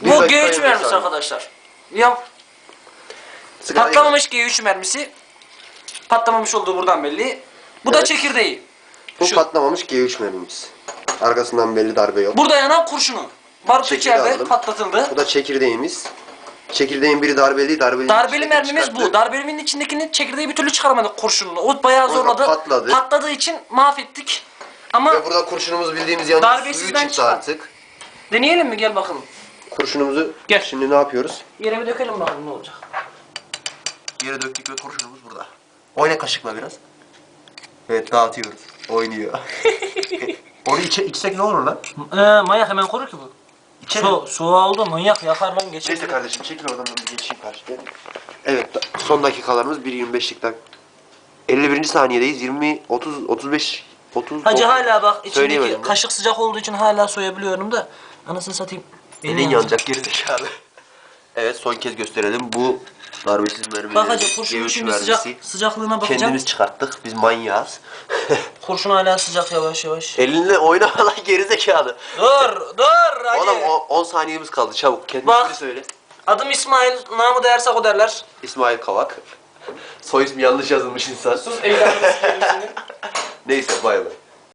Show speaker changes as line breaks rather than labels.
Bu
dakika
G3
yirmi
mermisi
saniye.
arkadaşlar. Ya
Sigara
patlamamış G3 mermisi. Patlamamış olduğu buradan belli. Bu da
Evet.
çekirdeği.
Bu
Şu.
patlamamış G3 mermimiz. Arkasından belli darbe yok.
Burada yanan kurşunu. Barut
Çekirdeği
içeride patlatıldı.
Bu da çekirdeğimiz. Çekirdeğin biri darbeli, darbeli.
Darbeli mermimiz bu. Darbelinin içindekini çekirdeği bir türlü çıkaramadık kurşununu. O bayağı
Orada
zorladı.
patladı.
Patladığı için mahvettik. Ama
Ve burada kurşunumuz bildiğimiz yani
Darbesizden
suyu çıktı
çıkan.
artık.
deneyelim mi? Gel bakalım.
Kurşunumuzu
Gel.
şimdi ne yapıyoruz?
Yere bir dökelim bakalım ne olacak.
Yere döktük ve kurşunumuz burada. Oyna kaşıkla biraz. Evet dağıtıyoruz. Oynuyor. Onu içe, içsek ne olur lan?
Ee, manyak hemen korur ki bu.
İçelim.
Su, soğuğa oldu manyak yakar lan geçer.
Neyse kardeşim çekil oradan ben bir geçeyim karşıya. Evet da- son dakikalarımız 1.25'likten. 51. saniyedeyiz. 20, 30, 35, 30...
Hacı hala bak içindeki
Söyleyemedim de.
kaşık sıcak olduğu için hala soyabiliyorum da. Anasını satayım.
Elin yanacak gerizekalı. Evet son kez gösterelim. Bu darbesiz mermi.
Bak hacı kurşunun şimdi sıcak, sıcaklığına bakacağım.
Kendimiz çıkarttık. Biz manyağız.
Kurşun hala sıcak yavaş yavaş.
Elinle oyna lan gerizekalı.
dur dur hacı.
Oğlum o- 10 saniyemiz kaldı çabuk. Kendini
Bak.
söyle.
Adım İsmail, namı da Ersako derler.
İsmail Kavak. Soy ismi yanlış yazılmış insan.
Sus kendisinin.
Neyse bay bay.